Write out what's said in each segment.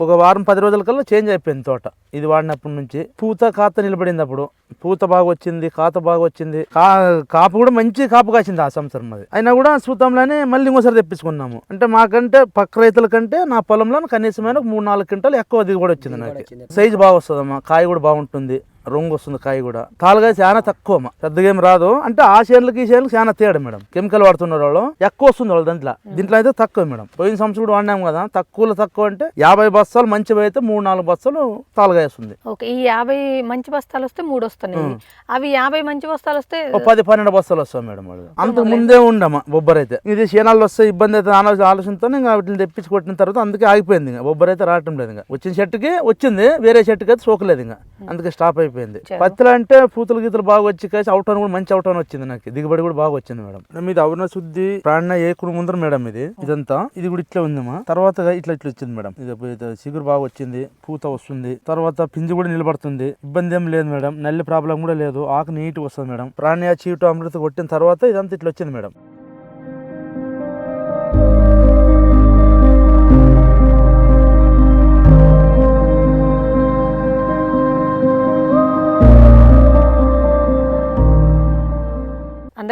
ఒక వారం పది రోజుల కల్లా చేంజ్ అయిపోయింది తోట. ఇది వాడినప్పటి నుంచి. పూత కాత నిలబడింది అప్పుడు పూత బాగా వచ్చింది కాత బాగా వచ్చింది. కా కాపు కూడా మంచి కాపు కాసింది ఆ సంవత్సరం అది. అయినా కూడా సూతంలోనే మళ్ళీ ఇంకోసారి తెప్పించుకున్నాము. అంటే మాకంటే పక్క రైతుల కంటే నా పొలంలో కనీసమైన మూడు నాలుగు క్వింటాలు ఎక్కువ దిగుబడి వచ్చింది నాకు. సైజు బాగా వస్తుందమ్మా. కాయ కూడా బాగుంటుంది. రంగు వస్తుంది కాయ కూడా. తాలుగా చాలా తక్కువ పెద్దగా ఏం రాదు. అంటే ఆ చేనులకి ఈ చేనులకి చాలా తేడా మేడం. కెమికల్ వాడుతున్నారు వాళ్ళు. ఎక్కువ వస్తుంది వాళ్ళు దాంట్లో. దీంట్లో అయితే తక్కువ మేడం. పోయిన సంవత్సరం కూడా వాడినాం కదా. తక్కువలో తక్కువ అంటే యాభై బస్తాలు మంచివి అయితే మూడు నాలుగు బస్తాలు తాలుగా వస్తుంది. ఓకే ఈ యాభై మంచి బస్తాలు వస్తే మూడు వస్తున్నాయి. అవి యాభై మంచి బస్తాలు వస్తే పది పన్నెండు బస్తాలు వస్తాయి మేడం వాళ్ళు అంతకు ముందే ఉండమ్మా బొబ్బర్ అయితే ఇది క్షీణాలు వస్తే ఇబ్బంది అయితే ఆలోచన ఆలోచనతో ఇంకా వీటిని తెప్పించి కొట్టిన తర్వాత అందుకే ఆగిపోయింది ఇంకా. బొబ్బర్ అయితే రావటం లేదు ఇంకా. వచ్చిన చెట్టుకి వచ్చింది వేరే చెట్టుకి అయితే సోకలేదు ఇంకా. అందుకే స్టాప్ అయిపోయింది. పత్తిలో అంటే పూతలు గీతలు బాగా వచ్చి కాసి అవుటాన్ కూడా మంచి అవుటాన్ వచ్చింది నాకు. దిగుబడి కూడా బాగా వచ్చింది మేడం ఇది అవున శుద్ధి ప్రాణ ఏకుడు ముందర మేడం ఇది. ఇదంతా ఇది కూడా ఇట్లా ఉందమ్మా తర్వాత ఇట్లా ఇట్లా వచ్చింది మేడం. ఇది చిగురు బాగా వచ్చింది పూత వస్తుంది. తర్వాత పింజు కూడా నిలబడుతుంది. ఇబ్బంది ఏం లేదు మేడం. నల్లి ప్రాబ్లం కూడా లేదు. ఆకు నీట్ వస్తుంది మేడం. ప్రాణ్య చీటు అమృత కొట్టిన తర్వాత ఇదంతా ఇట్లా వచ్చింది మేడం.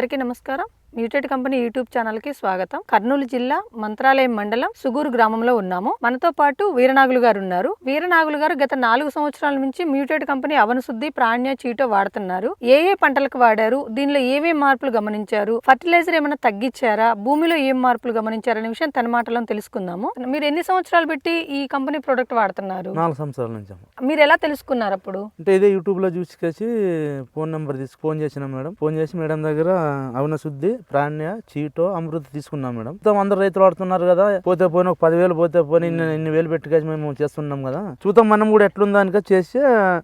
అందరికీ నమస్కారం. మ్యూటెడ్ కంపెనీ యూట్యూబ్ ఛానల్కి స్వాగతం. కర్నూలు జిల్లా మంత్రాలయం మండలం సుగూరు గ్రామంలో ఉన్నాము. మనతో పాటు వీరనాగులు గారు ఉన్నారు. వీరనాగులు గారు గత నాలుగు సంవత్సరాల నుంచి మ్యూటెడ్ కంపెనీ అవనశుద్ధి ప్రాణ్య చీటో వాడుతున్నారు. ఏ ఏ పంటలకు వాడారు? దీనిలో ఏమేం మార్పులు గమనించారు? ఫర్టిలైజర్ ఏమైనా తగ్గించారా? భూమిలో ఏం మార్పులు గమనించారనే విషయం తన మాటలో తెలుసుకుందాము. మీరు ఎన్ని సంవత్సరాలు పెట్టి ఈ కంపెనీ ప్రోడక్ట్ వాడుతున్నారు? నాలుగు సంవత్సరాల నుంచి. మీరు ఎలా తెలుసుకున్నారు అప్పుడు? అంటే ఇదే యూట్యూబ్లో చూసి ఫోన్ నెంబర్ తీసి ఫోన్ చేసినాం మేడం. ఫోన్ చేసి మేడం దగ్గర అవున శుద్ధి ప్రాణ్య చీటో అమృత తీసుకున్నాం మేడం. మొత్తం అందరు రైతులు వాడుతున్నారు కదా. పోతే పోయిన ఒక పదివేలు పోతే పోనీ ఇన్ని వేలు పెట్టుకేసి మేము చేస్తున్నాం కదా. చూద్దాం మనం కూడా ఎట్లుందా అని చేసి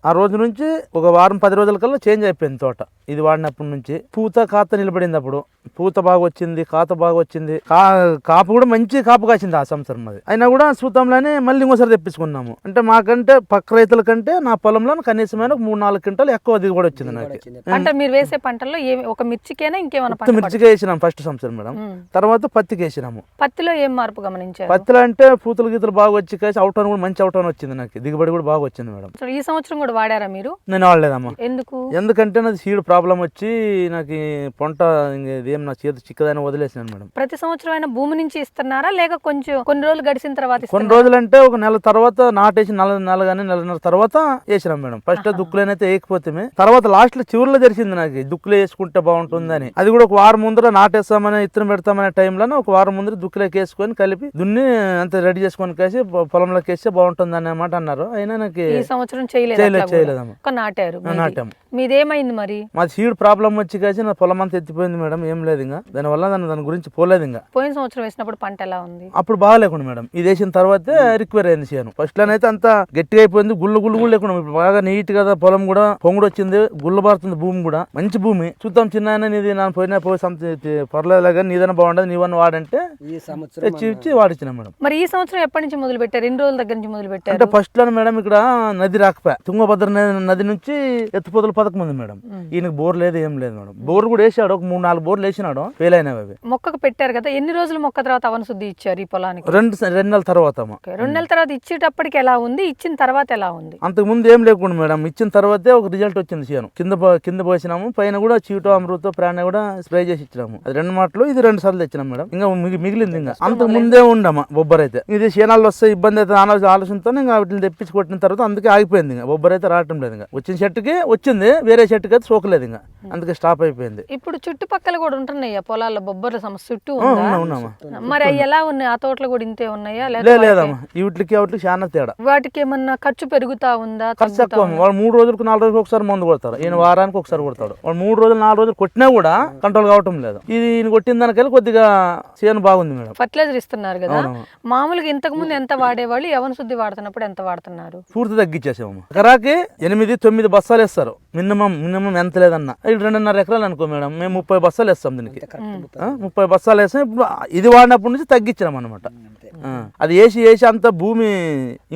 ఆ రోజు నుంచి ఒక వారం పది రోజుల కల్లా చేంజ్ అయిపోయింది తోట. ఇది వాడినప్పటి నుంచి. పూత కాత నిలబడింది అప్పుడు. పూత బాగా వచ్చింది కాత బాగా వచ్చింది. కా కాపు కూడా మంచి కాపు కాసింది ఆ సంవత్సరం అది. అయినా కూడా సూతంలోనే మళ్ళీ ఇంకోసారి తెప్పించుకున్నాము. అంటే మాకంటే పక్క రైతుల కంటే నా పొలంలో కనీసమైన మూడు నాలుగు క్వింటాలు ఎక్కువ దిగుబడి వచ్చింది నాకు. పంట మీరు వేసే పంటల్లో ఒక మిర్చికైనా ఇంకేమైనా మిర్చిగా వేసినాం ఫస్ట్ సంవత్సరం మేడం. తర్వాత పత్తికి వేసినాము పత్తిలో ఏం మార్పు గమనించారు? పత్తిలో అంటే పూతలు గీతలు బాగా వచ్చి కాసి అవుటాన్ కూడా మంచి అవుటాన్ వచ్చింది నాకు. దిగుబడి కూడా బాగా వచ్చింది మేడం. ఈ సంవత్సరం కూడా వాడారా మీరు? నేను వాడలేదమ్మా. ఎందుకు? ఎందుకంటే నాది సీడ్ ప్రాబ్లం వచ్చి నాకు పొంట ఇదేం నా చేతి చిక్కదని వదిలేసినాను మేడం. ప్రతి సంవత్సరం అయినా భూమి నుంచి ఇస్తున్నారా? లేక కొంచెం కొన్ని రోజులు గడిచిన తర్వాత కొన్ని? రోజులు అంటే ఒక నెల తర్వాత నాటేసి నెల నెల కానీ నెలన్నర తర్వాత వేసినాం మేడం. ఫస్ట్ దుక్కులనైతే వేయకపోతే తర్వాత లాస్ట్లో చివరిలో తెలిసింది నాకు. దుక్కులు వేసుకుంటే బాగుంటుందని. అది కూడా ఒక వారం ముందర నాటేస్తామని ఇత్తనం పెడతామనే టైంలోనే ఒక వారం ముందర దుక్కులోకి వేసుకొని కలిపి దున్ని అంత రెడీ చేసుకొని కేసి పొ- పొలంలోకి వేస్తే బాగుంటుంది అన్నమాట అన్నారు అయినా నాకు ఈ సంవత్సరం చేయలేదు చేయలేదు. చేయలేదమ్మా నాటారు. నాటాము మీదేమైంది మరి? మాది సీడ్ ప్రాబ్లం వచ్చి కాసి నా పొలం అంతా ఎత్తిపోయింది మేడం ఏం లేదు ఇంకా దానివల్ల దాని దాని గురించి పోలేదు ఇంకా పోయిన సంవత్సరం వేసినప్పుడు పంట ఎలా ఉంది? అప్పుడు బాగాలేకుండా మేడం. ఇది వేసిన తర్వాతే రిక్వైర్ అయింది చేయను ఫస్ట్ లోనైతే అంత గట్టిగా అయిపోయింది గుళ్ళు గుళ్ళు కూడా లేకుండా ఇప్పుడు బాగా నీట్ కదా పొలం కూడా పొంగుడు వచ్చింది గుళ్ళు బారుతుంది భూమి కూడా. మంచి భూమి. చూద్దాం చిన్న నీది నా పోయినా పోయి పర్లేదు కానీ నీదైనా బాగుండదు నీవన్న వాడంటే ఈ సంవత్సరం తెచ్చి ఇచ్చి వాడిచ్చిన మేడం. మరి ఈ సంవత్సరం ఎప్పటి నుంచి మొదలు పెట్టారు? ఎన్ని రోజుల దగ్గర నుంచి మొదలు పెట్టారు? అంటే ఫస్ట్లో మేడం ఇక్కడ నది రాకపోయా. తుంగభద్ర నది- నది నుంచి ఎత్తుపోతల పథకం ఉంది మేడం ఈయనకి బోర్ లేదు ఏం లేదు మేడం. బోర్ కూడా వేసాడు ఒక మూడు నాలుగు బోర్లు వేసినాడు ఫెయిల్ అయినవి అవి. మొక్కకు పెట్టారు కదా ఎన్ని రోజులు మొక్క తర్వాత అవన శుద్ధి ఇచ్చారు ఈ పొలానికి? రెండు రెండు నెలల తర్వాత రెండు నెలల తర్వాత ఇచ్చేటప్పటికి ఎలా ఉంది? ఇచ్చిన తర్వాత ఎలా ఉంది? అంతకు ముందు ఏం లేకుండా మేడం ఇచ్చిన తర్వాతే ఒక రిజల్ట్ వచ్చింది చేను కింద కింద పోసినాము పైన కూడా చీటో అమృత ప్రాణ కూడా స్ప్రే చేసి ఇచ్చినాము. అది రెండు మాటలు ఇది రెండు సార్లు తెచ్చినాం మేడం. ఇంకా మిగి- మిగిలింది ఇంకా. అంతకు ముందే ఉండమ్మా బొబ్బర్ అయితే ఇది క్షీణాలు వస్తే ఇబ్బంది అయితే ఆలోచన ఆలోచనతో ఇంకా వీటిని తెప్పించి కొట్టిన తర్వాత అందుకే ఆగిపోయింది ఇంకా బొబ్బర్ అయితే రావటం లేదు ఇంకా. వచ్చిన చెట్టుకి వచ్చింది వేరే చెట్టుకి అయితే సోకలేదు ఇంకా. అందుకే స్టాప్ అయిపోయింది. ఇప్పుడు చుట్టుపక్కల కూడా ఉంటున్నాయి పొలాల్లో బొబ్బర్ల సమస్య చుట్టూ మరి అవి ఎలా ఉన్నాయి? ఆ తోటలో కూడా ఇంతే ఉన్నాయా? లేదమ్మా. వీటికి వాటికి చాలా తేడా. వాటికి ఏమన్నా ఖర్చు పెరుగుతా ఉందా? ఖర్చు తక్కువ వాళ్ళు మూడు రోజులకు నాలుగు రోజులకు ఒకసారి మందు కొడతారు ఈయన వారానికి ఒకసారి కొడతాడు. వాళ్ళు మూడు రోజులు నాలుగు రోజులు కొట్టినా కూడా కంట్రోల్ కావటం లేదు. ఇది ఈయన కొట్టిన దానికెళ్ళి కొద్దిగా చేను బాగుంది మేడం. ఫర్టిలైజర్ ఇస్తున్నారు కదా. మామూలుగా ఇంతకు ముందు ఎంత వాడేవాళ్ళు? యవన శుద్ధి వాడుతున్నప్పుడు ఎంత వాడుతున్నారు? పూర్తి తగ్గించేసాము ఎకరాకి ఎనిమిది తొమ్మిది బస్తాలు వేస్తారు. మినిమం మినిమం ఎంత లేదన్నా. ఇది రెండున్నర ఎకరాలు అనుకో మేడం మేము ముప్పై బస్తాలు వేస్తాం దీనికి. ముప్పై. బస్తాలు వేస్తాం ఇప్పుడు ఇది వాడినప్పటి నుంచి తగ్గించినాం అనమాట అది వేసి వేసి అంత భూమి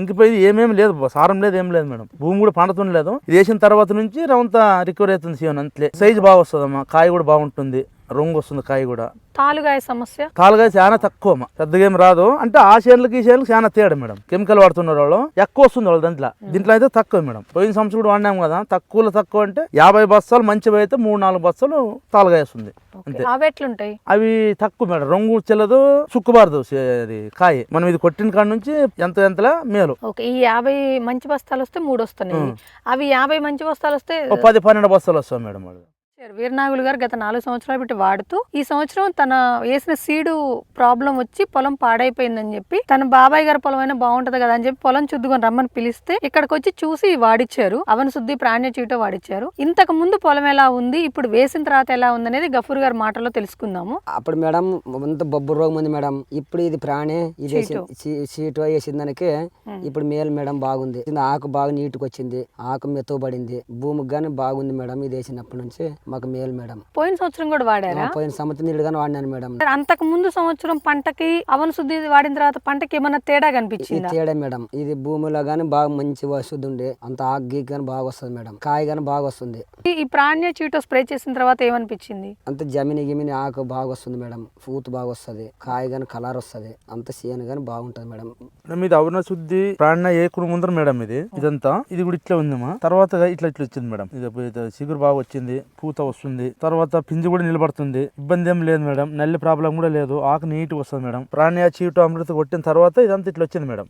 ఇంకిపోయి ఏమేమి లేదు సారం లేదు ఏం లేదు మేడం. భూమి కూడా పండుతుండలేదు ఇది వేసిన తర్వాత నుంచి రవంత రికవర్ అవుతుంది సీవన్ అంతే. సైజు బాగా వస్తుందమ్మా కాయ కూడా బాగుంటుంది రంగు వస్తుంది కాయ కూడా. తాలుగాయ సమస్య? తాలుగా చాలా తక్కువ. పెద్దగా ఏం రాదు. అంటే ఆ చేనులకి ఈ చేనులకి చాలా తేడా మేడం. కెమికల్ వాడుతున్నారు వాళ్ళు. ఎక్కువ వస్తుంది వాళ్ళు దాంట్లో. దీంట్లో అయితే తక్కువ మేడం. పోయిన సంవత్సరం కూడా వాడినాం కదా. తక్కువలో తక్కువ అంటే యాభై బస్తాలు మంచివి అయితే మూడు నాలుగు బస్తాలు తాలుగా వస్తుంది. అవి ఎట్లుంటాయి? అవి తక్కువ మేడం. రంగు చెల్లదు సుక్కుబారదు అది కాయ. మనం ఇది కొట్టిన కాడ నుంచి ఎంత ఎంతలా మేలు. ఓకే. ఈ యాభై మంచి బస్తాలు వస్తే మూడు వస్తున్నాయి. అవి యాభై మంచి బస్తాలు వస్తే పది పన్నెండు బస్తాలు వస్తాయి మేడం వాళ్ళు. వీరనాగులు గారు గత నాలుగు సంవత్సరాలు పెట్టి వాడుతూ ఈ సంవత్సరం తన వేసిన సీడు ప్రాబ్లం వచ్చి పొలం పాడైపోయిందని చెప్పి తన బాబాయ్ గారి పొలం అయినా బాగుంటది కదా అని చెప్పి పొలం చుద్దుకొని రమ్మని పిలిస్తే ఇక్కడికి వచ్చి చూసి వాడిచ్చారు. అవన శుద్ధి ప్రాణ్య చీటో వాడిచ్చారు. ఇంతకు ముందు పొలం ఎలా ఉంది ఇప్పుడు వేసిన తర్వాత ఎలా ఉంది అనేది గఫూర్ గారి మాటల్లో తెలుసుకుందాము. అప్పుడు మేడం అంత బొబ్బు రోగం ఉంది మేడం. ఇప్పుడు ఇది ప్రాణి ఇది చీటు. వేసిన దానికి ఇప్పుడు మేలు మేడం బాగుంది. ఆకు బాగా నీటుకు వచ్చింది ఆకు మెత్తబడింది భూమికి గానీ బాగుంది మేడం ఇది వేసినప్పటి నుంచి. మాకు మేలు మేడం. పోయిన సంవత్సరం కూడా వాడారా? పోయిన సంవత్సరం నీళ్ళుగానే వాడినాను మేడం. అంతకు ముందు సంవత్సరం పంటకి అవన శుద్ధి వాడిన తర్వాత పంటకి ఏమన్నా తేడా కనిపించిందా? తేడా మేడం. ఇది భూమిలో గానీ బాగా మంచి వస్తుంది ఉండే అంత ఆకు గీక్ గానీ బాగా వస్తుంది మేడం. కాయ గానీ బాగా వస్తుంది. ఈ- ప్రాణ్య చీటో స్ప్రే చేసిన తర్వాత ఏమనిపించింది? అంత జమిని గిమిని ఆకు బాగా వస్తుంది మేడం. పూత బాగా వస్తుంది కాయ గానీ కలర్ వస్తుంది అంత సీన్ గానీ బాగుంటది మేడం. ఇది అవిన శుద్ధి ప్రాణ ఏకుడు ముందర మేడం ఇది. ఇదంతా. ఇది కూడా ఇట్లా ఉందమ్మా. తర్వాత ఇట్లా ఇట్లా వచ్చింది మేడం. ఇది ఇది చిగురు బాగా వచ్చింది. పూత వస్తుంది. తర్వాత పింజి కూడా నిలబడుతుంది. ఇబ్బంది ఏం లేదు మేడం. నల్లి ప్రాబ్లం కూడా లేదు. ఆకు నీట్ వస్తుంది మేడం. ప్రాణియా చీటు అమృత కొట్టిన తర్వాత ఇదంతా ఇట్లా వచ్చింది మేడం.